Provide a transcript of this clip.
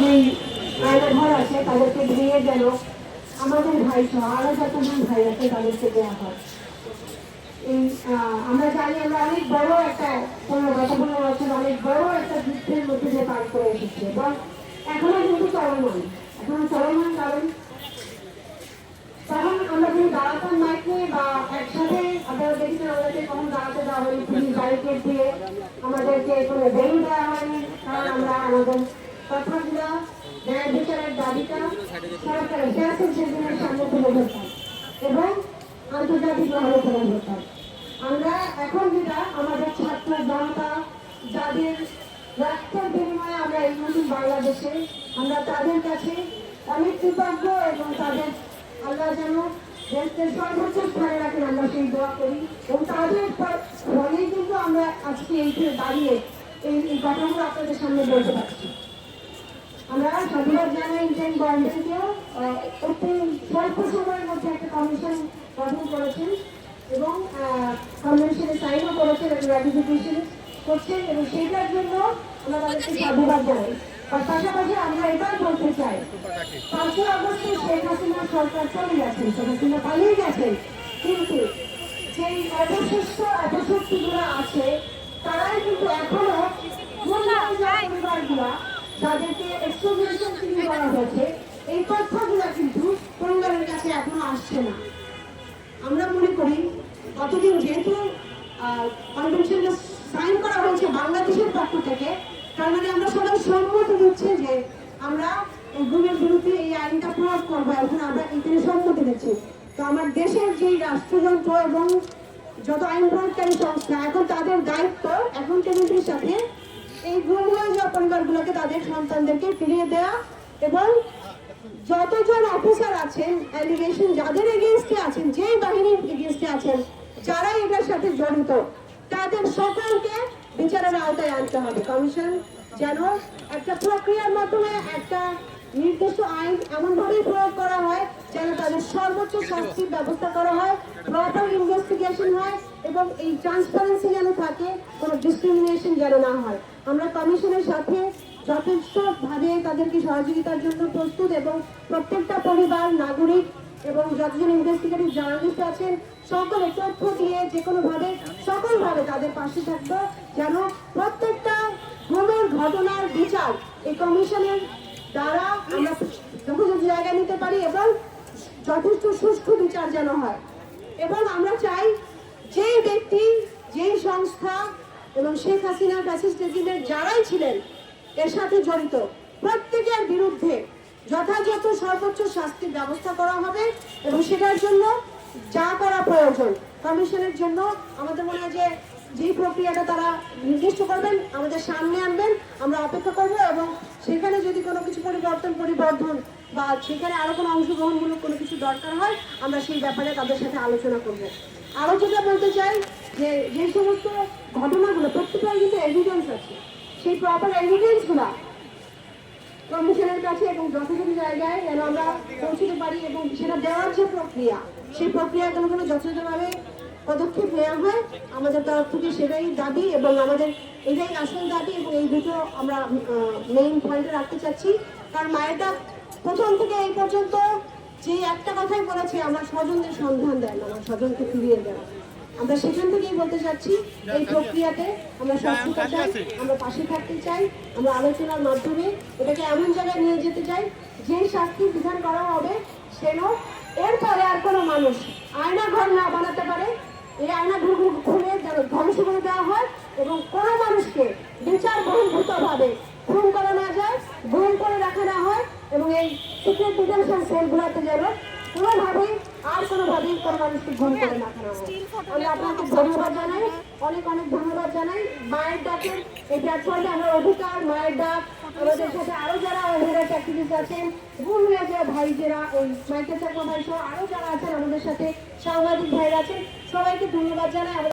যেই আয়না ঘর আছে তাদেরকে আমাদের ভাই সহ আরও যতজন ভাই আছে তাদেরকে দেওয়া হয়। এই আমরা জানি আমরা অনেক বড় একটা পনেরো গত পনেরো বছর অনেক বড় একটা যুদ্ধের মধ্যে দিয়ে পার করে এসেছে। এখনও কিন্তু চলমান, এখনও চলমান কারণ? তখন আমরা যদি দাঁড়াতাম মাইক নিয়ে বা একসাথে, আপনারা দেখছেন আমাদেরকে কখন দাঁড়াতে দেওয়া হয়নি, পুলিশ ব্যারিকেড দিয়ে আমাদেরকে কোনো বেল দেওয়া হয়নি, কারণ আমরা আমাদের কথাগুলো ন্যায় বিচারের দাবিটা সরকারের শেয়ার সেদিনের সামনে তুলে ধরতাম এবং আন্তর্জাতিক মহলে তুলে ধরতাম আমরা এখন যেটা আমাদের ছাত্র জনতা, যাদের রক্তের বিনিময়ে আমরা এই নতুন বাংলাদেশে, আমরা তাদের কাছে অনেক কৃতজ্ঞ এবং তাদের আল্লাহ যেন দেশকে সর্বোচ্চ স্থানে রাখেন, আমরা সেই দোয়া করি এবং তাদের কিন্তু আমরা আজকে এইখানে দাঁড়িয়ে এই এই কথাগুলো আপনাদের সামনে বলতে পারছি। আমরা সাধুবাদ জানাই ইন্ডিয়ান গভর্নমেন্টকেও অতি স্বল্প সময়ের মধ্যে একটা কমিশন গঠন করেছেন এবং কনভেনশনে সাইনও করেছেন এবং র্যাটিফিকেশন করছেন এবং সেইটার জন্য আমরা তাদেরকে সাধুবাদ জানাই। পাশাপাশি আমরা এটাও বলতে চাই, পাঁচই আগস্টে শেখ হাসিনা সরকার চলে গেছেন শেখ হাসিনা পালিয়ে গেছেন কিন্তু যেই অবশিষ্ট অপশক্তিগুলো আছে, তারাই কিন্তু এখনও যাদেরকে এক্সপ্লোরেশন শুরু করা হয়েছে। এই তথ্যগুলো কিন্তু পরিবারের কাছে এখনও আসছে না। আমরা মনে করি কতদিন যেহেতু কনভেনশনটা সাইন করা হয়েছে বাংলাদেশের পক্ষ থেকে, তার মানে আমরা সবাই সম্মত দিচ্ছি যে আমরা এই গুমের বিরুদ্ধে এই আইনটা প্রয়োগ করব, এখন আমরা এখানে সম্মতি দিচ্ছি। তো আমার দেশের যেই রাষ্ট্রযন্ত্র এবং যত আইন প্রয়োগকারী সংস্থা, এখন তাদের দায়িত্ব অ্যাকাউন্টেবিলিটির সাথে এই যাওয়া পরিবারগুলোকে তাদের সন্তানদেরকে ফিরিয়ে দেওয়া এবং যতজন অফিসার আছেন অ্যালিগেশন যাদের এগেনস্টে আছেন, যেই বাহিনীর এগেনস্টে আছেন যারা এটার সাথে জড়িত, তাদের সকলকে বিচারের আওতায় আনতে হবে। কমিশন যেন একটা প্রক্রিয়ার মাধ্যমে একটা নির্দিষ্ট আইন এমনভাবেই প্রয়োগ করা হয়, যেন তাদের সর্বোচ্চ শাস্তির ব্যবস্থা করা হয় প্রপার ইনভেস্টিগেশন হয় এবং এই ট্রান্সপারেন্সি যেন থাকে, কোনো ডিসক্রিমিনেশন যেন না হয়। আমরা কমিশনের সাথে যথেষ্টভাবে তাদেরকে সহযোগিতার জন্য প্রস্তুত এবং প্রত্যেকটা পরিবার, নাগরিক এবং যতজন ইনভেস্টিগেটিভ জার্নালিস্ট আছেন সকলে তথ্য দিয়ে যে কোনোভাবে সকলভাবে তাদের পাশে থাকব যেন প্রত্যেকটা গুমের ঘটনার বিচার এই কমিশনের দ্বারা আমরা যথাযথ জায়গা নিতে পারি এবং যথেষ্ট সুষ্ঠু বিচার যেন হয়। এবং আমরা চাই যেই ব্যক্তি এবং শেখ হাসিনার ফ্যাসিস্ট যারাই ছিলেন, এর সাথে জড়িত, প্রত্যেকের বিরুদ্ধে যথাযথ সর্বোচ্চ শাস্তির ব্যবস্থা করা হবে এবং সেটার জন্য যা করা প্রয়োজন কমিশনের জন্য আমাদের মনে হয় যে যেই প্রক্রিয়াটা তারা নির্দিষ্ট করবেন, আমাদের সামনে আনবেন, আমরা অপেক্ষা করব এবং সেখানে যদি কোনো কিছু পরিবর্তন, পরিবর্ধন বা সেখানে আরও কোনো অংশগ্রহণমূলক কোনো কিছু দরকার হয়, আমরা সেই ব্যাপারে তাদের সাথে আলোচনা করব। আরও যেটা বলতে চাই যে যে সমস্ত ঘটনাগুলো প্রত্যেকটার কিন্তু এভিডেন্স আছে। সেই প্রপার এভিডেন্সগুলো কমিশনের কাছে এবং যথাযথ জায়গায় যেন আমরা পৌঁছতে পারি এবং সেটা দেওয়ার যে প্রক্রিয়া, সেই প্রক্রিয়া যেন যেন যথাযথভাবে পদক্ষেপ নেওয়া হয়। আমাদের তরফ থেকে সেটাই দাবি এবং আমাদের এটাই আসল দাবি এবং এই দুটো আমরা মেইন পয়েন্টে রাখতে চাচ্ছি। কারণ মায়েরটা প্রথম থেকে এই পর্যন্ত যে একটা কথাই বলেছে আমার স্বজনদের সন্ধান দেন আমার স্বজনকে ফিরিয়ে দেন আমরা সেখান থেকেই বলতে চাচ্ছি এই প্রক্রিয়াতে আমরা সক্রিয়তা চাই আমরা পাশে থাকতে চাই আমরা আলোচনার মাধ্যমে এটাকে এমন জায়গায় নিয়ে যেতে চাই যে শাস্তি বিধান করা হবে সেন এরপরে আর কোনো মানুষ আয়না ঘর না বানাতে পারে এই আয়না ঘরগুলো খুলে ধ্বংস করে দেওয়া হয় এবং কোনো মানুষকে বিচার বহির্ভূত ভাবে খুন করা না যায় গুম করে রাখা না হয় এবং এই সিক্রেট ডিটেনশন সেলগুলোতে যেন কোনোভাবেই আর কোনোভাবেই কোনো মানুষকে গুম করে না করা হয়। আমি আপনাকে ধন্যবাদ জানাই অনেক অনেক ধন্যবাদ জানাই। মায়ের ডাকের এই প্ল্যাটফর্মে আমার অধিকার মায়ের ডাক আমাদের সাথে আরও যারা প্র্যাকটিস আছেন। গুম হয়ে যাওয়া ভাই যারা ওই মাইকেল চাকমা ভাই সহ আরও যারা আছেন আমাদের সাথে, সাংবাদিক ভাইরা আছেন, সবাইকে ধন্যবাদ জানাই।